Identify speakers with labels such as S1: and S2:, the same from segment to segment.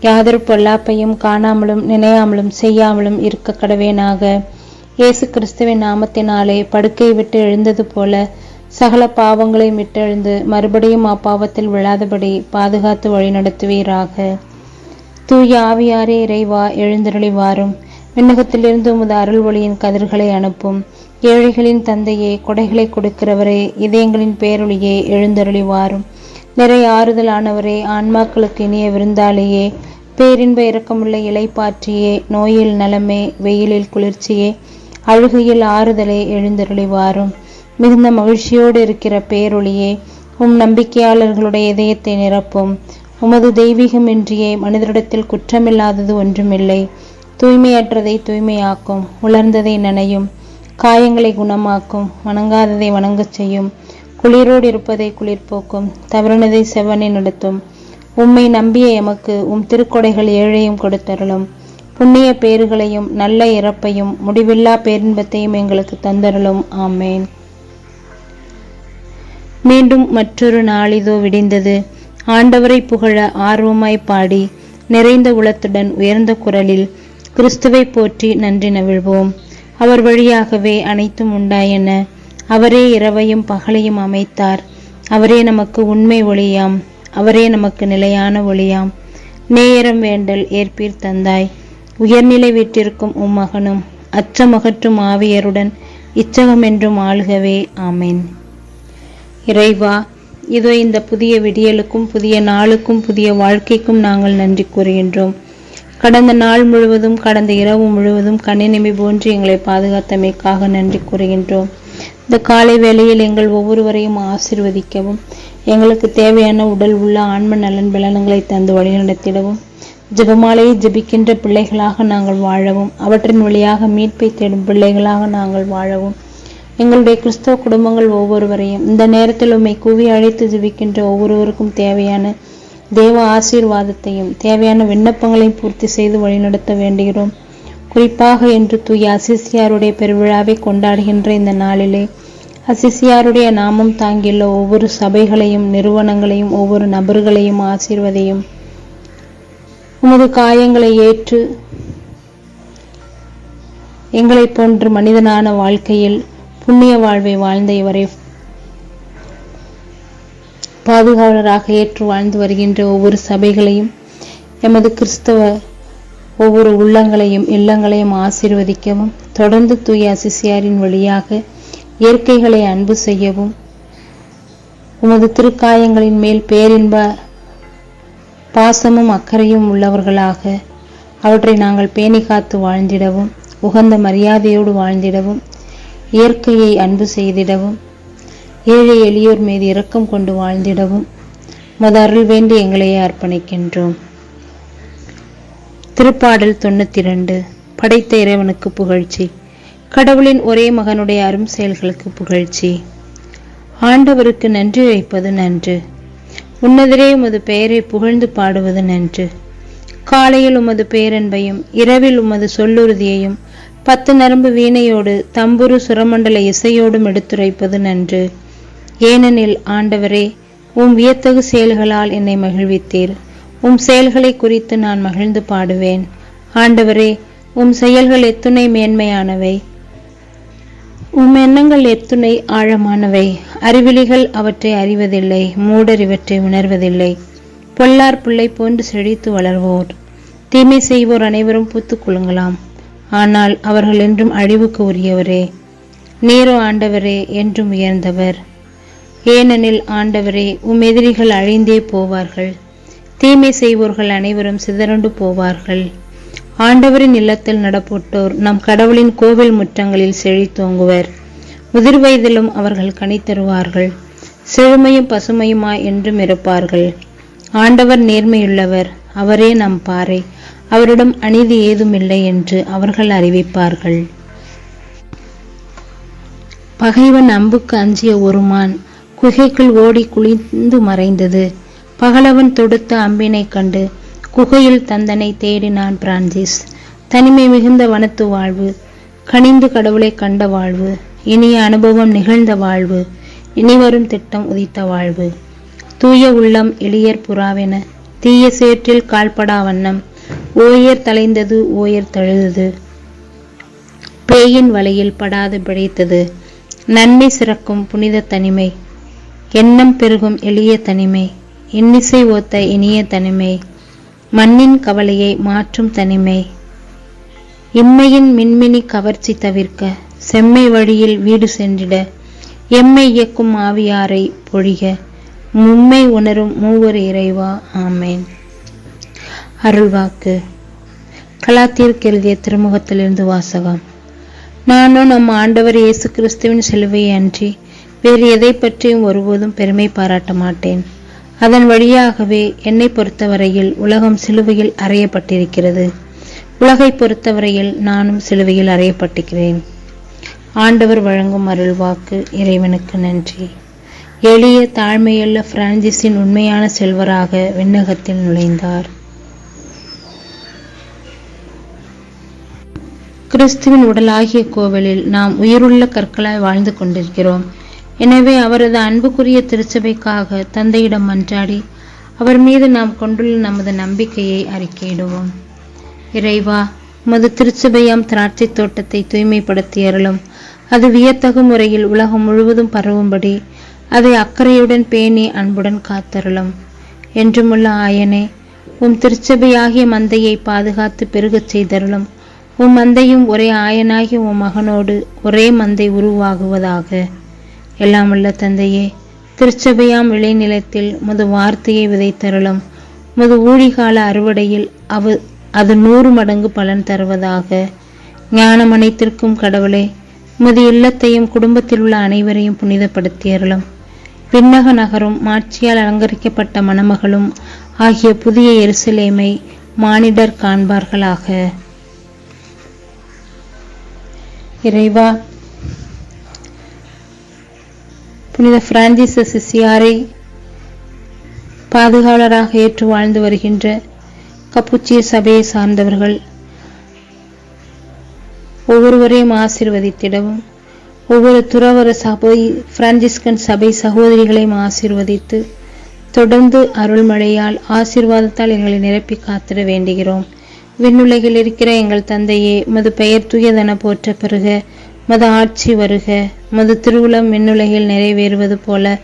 S1: யாதொரு பொல்லாப்பையும் காணாமலும் நினையாமலும் செய்யாமலும் இருக்க கடவேனாக. இயேசு கிறிஸ்துவின் நாமத்தினாலே படுக்கை விட்டு எழுந்தது போல சகல பாவங்களையும் விட்டெழுந்து மறுபடியும் அப்பாவத்தில் விழாதபடி பாதுகாத்து வழிநடத்துவீராக. தூய ஆவியாரே இறைவா எழுந்தருளி வாரும் விண்ணகத்திலிருந்து உமது அருள் ஒளியின் கதிர்களை அனுப்பும். ஏழைகளின் தந்தையே கொடைகளை கொடுக்கிறவரே இதயங்களின் பேரொழியே எழுந்தருளி வாரும் நிறை ஆறுதலானவரே ஆன்மாக்களுக்கு இனிய விருந்தாலேயே பேரின்ப இரக்கமுள்ள இலைப்பாற்றியே நோயில் நலமே வெயிலில் குளிர்ச்சியே அழுகையில் ஆறுதலே எழுந்தருளி வாரும் மிகுந்த மகிழ்ச்சியோடு இருக்கிற பேரொளியே உம் நம்பிக்கையாளர்களுடைய இதயத்தை நிரப்பும். உமது தெய்வீகமின்றியே மனிதரிடத்தில் குற்றமில்லாதது ஒன்றுமில்லை. தூய்மையற்றதை தூய்மையாக்கும் உலர்ந்ததை நனையும். காயங்களை குணமாக்கும் வணங்காததை வணங்கச் செய்யும். குளிரோடு இருப்பதை குளிர்போக்கும் தவறினதை செவ்வனை நடத்தும். உம்மை நம்பிய எமக்கு உம் திருக்கொடைகள் ஏழையும் கொடுத்தருளும். புண்ணிய பேறுகளையும் நல்ல இறப்பையும் முடிவில்லா பேரின்பத்தையும் எங்களுக்கு தந்தருளும். ஆமேன். மீண்டும் மற்றொரு நாளிதோ விடிந்தது. ஆண்டவரை புகழ ஆர்வமாய் பாடி நிறைந்த உளத்துடன் உயர்ந்த குரலில் கிறிஸ்துவை போற்றி நன்றி நவிழ்வோம். அவர் வழியாகவே அனைத்தும் உண்டாயென அவரே இரவையும் பகலையும் அமைத்தார். அவரே நமக்கு உண்மை ஒளியாம். அவரே நமக்கு நிலையான ஒளியாம். நேயரம் வேண்டல் ஏற்பீர் தந்தாய். உயர்நிலை வீட்டிற்கும் உம்மகனும் அச்சமகற்றும் ஆவியருடன் இச்சகம் என்றும் ஆள்கவே ஆமேன். இறைவா இதோ இந்த புதிய விடியலுக்கும் புதிய நாளுக்கும் புதிய வாழ்க்கைக்கும் நாங்கள் நன்றி கூறுகின்றோம். கடந்த நாள் முழுவதும் கடந்த இரவு முழுவதும் கணினிமை போன்று எங்களை பாதுகாத்தமைக்காக நன்றி கூறுகின்றோம். இந்த காலை வேளையில் எங்கள் ஒவ்வொருவரையும் ஆசிர்வதிக்கவும். எங்களுக்கு தேவையான உடல் உள்ள ஆன்ம நலன் பலன்களை தந்து வழிநடத்திடவும். ஜெபமாலையை ஜெபிக்கின்ற பிள்ளைகளாக நாங்கள் வாழவும். அவற்றின் வழியாக மீட்பை தேடும் பிள்ளைகளாக நாங்கள் வாழவும். எங்களுடைய கிறிஸ்தவ குடும்பங்கள் ஒவ்வொருவரையும் இந்த நேரத்தில் உம்மை கூவி அழைத்து ஜெபிக்கின்ற ஒவ்வொருவருக்கும் தேவையான தேவ ஆசீர்வாதத்தையும் தேவையான விண்ணப்பங்களையும் பூர்த்தி செய்து வழிநடத்த வேண்டுகிறோம். குறிப்பாக இன்று தூய அசிசியாருடைய பெருவிழாவை கொண்டாடுகின்ற இந்த நாளிலே அசிசியாருடைய நாமம் தாங்கியுள்ள ஒவ்வொரு சபைகளையும் நிறுவனங்களையும் ஒவ்வொரு நபர்களையும் ஆசீர்வதையும் உமது காயங்களை ஏற்று எங்களைப் போன்று மனிதனான வாழ்க்கையில் புண்ணிய வாழ்வை வாழ்ந்த இவரை பாதுகாவலராக ஏற்று வாழ்ந்து வருகின்ற ஒவ்வொரு சபைகளையும் எமது கிறிஸ்தவ ஒவ்வொரு உள்ளங்களையும் இல்லங்களையும் ஆசிர்வதிக்கவும் தொடர்ந்து தூய அசிசியாரின் வழியாக இயற்கைகளை அன்பு செய்யவும் உமது திருக்காயங்களின் மேல் பேரின்ப பாசமும் அக்கறையும் உள்ளவர்களாக அவற்றை நாங்கள் பேணி காத்து வாழ்ந்திடவும் உகந்த மரியாதையோடு வாழ்ந்திடவும் இயற்கையை அன்பு செய்திடவும் ஏழை எளியோர் மீது இரக்கம் கொண்டு வாழ்ந்திடவும் மத அருள் வேண்டி எங்களையே அர்ப்பணிக்கின்றோம். திருப்பாடல் தொண்ணூத்தி ரெண்டு படைத்த இறைவனுக்கு புகழ்ச்சி. கடவுளின் ஒரே மகனுடைய அரும் செயல்களுக்கு புகழ்ச்சி. ஆண்டவருக்கு நன்றி வைப்பது நன்று. உன்னதிரே உமது பெயரை புகழ்ந்து பாடுவது நன்று. காலையில் உமது பேரன்பையும் இரவில் உமது சொல்லுறுதியையும் பத்து நரம்பு வீணையோடு தம்புரு சுரமண்டல இசையோடும் எடுத்துரைப்பது நன்று. ஏனெனில் ஆண்டவரே உம் வியத்தகு செயல்களால் என்னை மகிழ்வித்தீர். உம் செயல்களை குறித்து நான் மகிழ்ந்து பாடுவேன். ஆண்டவரே உம் செயல்கள் எத்துணை மேன்மையானவை. உம் எண்ணங்கள் எத்துணை ஆழமானவை. அறிவிலிகள் அவற்றை அறிவதில்லை மூடர் இவற்றை உணர்வதில்லை. பொல்லார் பிள்ளை போன்று செழித்து வளர்வோர். தீமை செய்வோர் அனைவரும் பூத்துக் ஆனால் அவர்கள் என்றும் அழிவுக்கு உரியவரே. நீரோ ஆண்டவரே என்றும் உயர்ந்தவர். ஏனெனில் ஆண்டவரே உம் எதிரிகள் அழிந்தே போவார்கள். தீமை செய்வோர்கள் அனைவரும் சிதறண்டு போவார்கள். ஆண்டவரின் இல்லத்தில் நடப்பட்டோர் நம் கடவுளின் கோவில் முற்றங்களில் செழித்தோங்குவர் முதிர் வயதிலும் அவர்கள் கனி தருவார்கள். செழுமையும் பசுமையுமாய் என்றும் இருப்பார்கள். ஆண்டவர் நேர்மையுள்ளவர் அவரே நம் பாறை. அவரிடம் அநீதி ஏதுமில்லை என்று அவர்கள் அறிவிப்பார்கள். பகைவன் அம்புக்கு அஞ்சிய ஒருமான் குகைக்குள் ஓடி குளிந்து மறைந்தது. பகலவன் தொடுத்த அம்பினை கண்டு குகையில் தந்தனை தேடினான் பிரான்சிஸ். தனிமை மிகுந்த வனத்து வாழ்வு கனிந்து கடவுளை கண்ட வாழ்வு இனிய அனுபவம் நிகழ்ந்த வாழ்வு இனிவரும் திட்டம் உதித்த வாழ்வு. தூய உள்ளம் எளியர் புறாவென தீய சேற்றில் கால்படா வண்ணம் ஓயர் தலைந்தது ஓயர் தழுதது பேயின் வலையில் படாது பிழைத்தது நன்மை சிறக்கும் புனித தனிமை எண்ணம் பெருகும் எளிய தனிமை. இன்னிசை ஓத்த இனிய தனிமை. மண்ணின் கவலையை மாற்றும் தனிமை. இம்மையின் மின்மினி கவர்ச்சி தவிர்க்க செம்மை வழியில் வீடு சென்றிட எம்மை இயக்கும் ஆவியாரை பொழிக. மும்மை உணரும் மூவர் இறைவா ஆமேன். அருள்வாக்கு. கலாத்தியருக்கு எழுதிய திருமுகத்திலிருந்து வாசகம். நானும் நம் ஆண்டவர் இயேசு கிறிஸ்துவின் சிலுவையை அன்றி வேறு எதை பற்றியும் ஒருபோதும் பெருமை பாராட்ட மாட்டேன். அதன் வழியாகவே என்னை பொறுத்தவரையில் உலகம் சிலுவையில் அறையப்பட்டிருக்கிறது. உலகை பொறுத்தவரையில் நானும் சிலுவையில் அறையப்பட்டிருக்கிறேன். ஆண்டவர் வழங்கும் அருள்வாக்கு இறைவனுக்கு நன்றி. எளிய தாழ்மையுள்ள பிரான்சிஸின் உண்மையான செல்வராக விண்ணகத்தில் நுழைந்தார். கிறிஸ்துவின் உடலாகிய கோவிலில் நாம் உயிருள்ள கற்களாய் வாழ்ந்து கொண்டிருக்கிறோம். எனவே அவரது அன்புக்குரிய திருச்சபைக்காக தந்தையிடம் மன்றாடி அவர் மீது நாம் கொண்டுள்ள நமது நம்பிக்கையை அறிக்கையிடுவோம். இறைவா உமது திருச்சபையாம் திராட்சை தோட்டத்தை தூய்மைப்படுத்தி அருளும். அது வியத்தகு முறையில் உலகம் முழுவதும் பரவும்படி அதை அக்கறையுடன் பேணி அன்புடன் காத்தருளும். என்றுமுள்ள ஆயனே உம் திருச்சபையாகிய மந்தையை பாதுகாத்து பெருகச் செய்தருளும். உம் மந்தையும் ஒரே ஆயனாகிய உம் மகனோடு ஒரே மந்தை உருவாகுவதாக. எல்லாம் உள்ள தந்தையே திருச்சபையாம் விளைநிலத்தில் முது வார்த்தையை விதைத்தருளும். முது ஊழிகால அறுவடையில் அவ அது நூறு மடங்கு பலன் தருவதாக. ஞானம் அனைத்திற்கும் கடவுளே முது இல்லத்தையும் குடும்பத்தில் உள்ள அனைவரையும் புனிதப்படுத்தியருளும். விண்ணக நகரும் மாட்சியால் அலங்கரிக்கப்பட்ட மணமகளும் ஆகிய புதிய எருசலேமை மானிடர் காண்பார்களாக. இறைவா புனித பிரான்சிஸ் சிசியாரை பாதுகாவலராக ஏற்று வாழ்ந்து வருகின்ற கப்புச்சிய சபையை சார்ந்தவர்கள் ஒவ்வொருவரையும் ஆசிர்வதித்திடவும் ஒவ்வொரு துறவர சபை பிரான்சிஸ்கன் சபை சகோதரிகளையும் ஆசிர்வதித்து தொடர்ந்து அருள்மழையால் ஆசிர்வாதத்தால் எங்களை நிரப்பி காத்திட வேண்டுகிறோம். விண்ணுலகில் இருக்கிற எங்கள் தந்தையே உமது பெயர் தூயதென போற்ற பெறுக மது ஆட்சி வருக. மது திருவுளம் மின்னுலகில் நிறைவேறுவது போல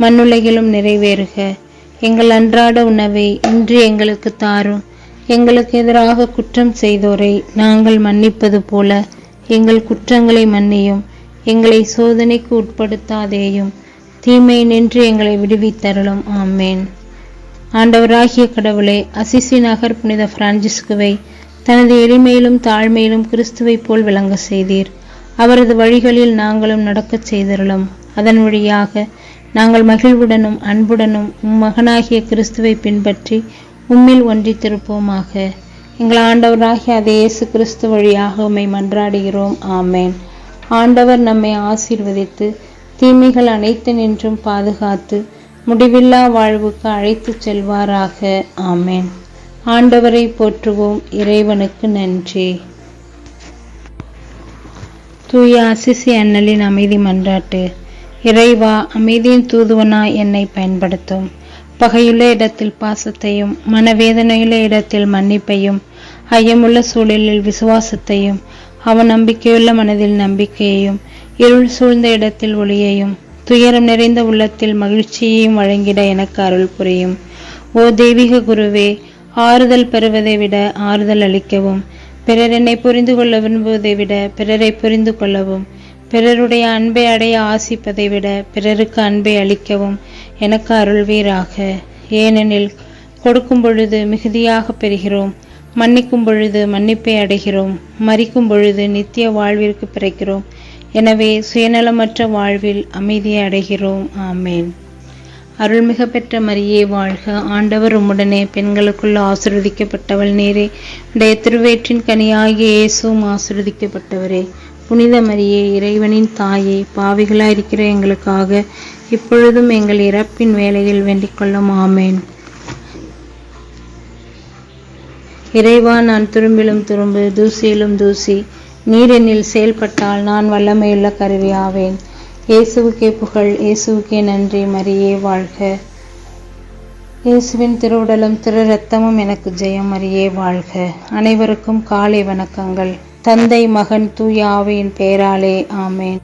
S1: மண்ணுலகிலும் நிறைவேறுக. எங்கள் அன்றாட உணவை இன்று எங்களுக்கு தாரும். எங்களுக்கு எதிராக குற்றம் செய்தோரை நாங்கள் மன்னிப்பது போல எங்கள் குற்றங்களை மன்னியும். எங்களை சோதனைக்கு உட்படுத்தாதேயும். தீமை நின்று எங்களை விடுவித்தருளும். ஆமேன். ஆண்டவராகிய கடவுளே அசிசி நகர் புனித பிரான்சிஸ்குவை தனது எளிமையிலும் தாழ்மையிலும் கிறிஸ்துவைப் போல் விளங்க செய்தீர். அவரது வழிகளில் நாங்களும் நடக்கச் செய்தருளும். அதன் வழியாக நாங்கள் மகிழ்வுடனும் அன்புடனும் உம் மகனாகிய கிறிஸ்துவை பின்பற்றி உம்மில் ஒன்றித்திருப்போமாக. எங்கள் ஆண்டவராகிய அதே இயேசு கிறிஸ்து வழியாக உம்மை மன்றாடுகிறோம். ஆமேன். ஆண்டவர் நம்மை ஆசீர்வதித்து தீமைகள் அனைத்து நின்றும் பாதுகாத்து முடிவில்லா வாழ்வுக்கு அழைத்துச் செல்வாராக. ஆமேன். ஆண்டவரை போற்றுவோம். இறைவனுக்கு நன்றி. தூய அசிசி அண்ணலின் அமைதி மன்றாட்டு. இறைவா அமைதியின் தூதுவனா என்னை பயன்படுத்தும். பகையுள்ள இடத்தில் பாசத்தையும் மனவேதனையுள்ள இடத்தில் மன்னிப்பையும் ஐயமுள்ள சூழலில் விசுவாசத்தையும் அவன் நம்பிக்கையுள்ள மனதில் நம்பிக்கையையும் இருள் சூழ்ந்த இடத்தில் ஒளியையும் துயரம் நிறைந்த உள்ளத்தில் மகிழ்ச்சியையும் வழங்கிட எனக்கு அருள் புரியும். ஓ தெய்வீக குருவே ஆறுதல் பெறுவதை விட ஆறுதல் அளிக்கவும் பிறர் என்னை புரிந்து கொள்ள விரும்புவதை விட பிறரை புரிந்து கொள்ளவும் பிறருடைய அன்பை அடைய ஆசிப்பதை விட பிறருக்கு அன்பை அளிக்கவும் எனக்கு அருள்வீராக. ஏனெனில் கொடுக்கும் பொழுது மிகுதியாக பெறுகிறோம் மன்னிக்கும் பொழுது மன்னிப்பை அடைகிறோம் மறிக்கும் பொழுது நித்திய வாழ்விற்கு பிறக்கிறோம். எனவே சுயநலமற்ற வாழ்வில் அமைதியை அடைகிறோம். ஆமேன். அருள்மிக பெற்ற மரியே வாழ்க. ஆண்டவர் உம்முடனே பெண்களுக்குள் ஆசிர்வதிக்கப்பட்டவள் நீரே. உடைய திருவேற்றின் கனியாகிய இயேசுவும் ஆசிர்வதிக்கப்பட்டவரே. புனித மரியே இறைவனின் தாயே பாவிகளாயிருக்கிற எங்களுக்காக இப்பொழுதும் எங்கள் இறப்பின் வேலையில் வேண்டிக் கொள்ளும் ஆமேன். இறைவா நான் துரும்பிலும் துரும்பு தூசியிலும் தூசி நீர் என்னில் செயல்பட்டால் நான் வல்லமையுள்ள கருவியாவேன். இயேசுவுக்கே புகழ் இயேசுவுக்கே நன்றி மரியே வாழ்க. இயேசுவின் திருவுடலும் திரு ரத்தமும் எனக்கு ஜெயம் மரியே வாழ்க. அனைவருக்கும் காலை வணக்கங்கள். தந்தை மகன் தூய ஆவியின் பெயராலே ஆமேன்.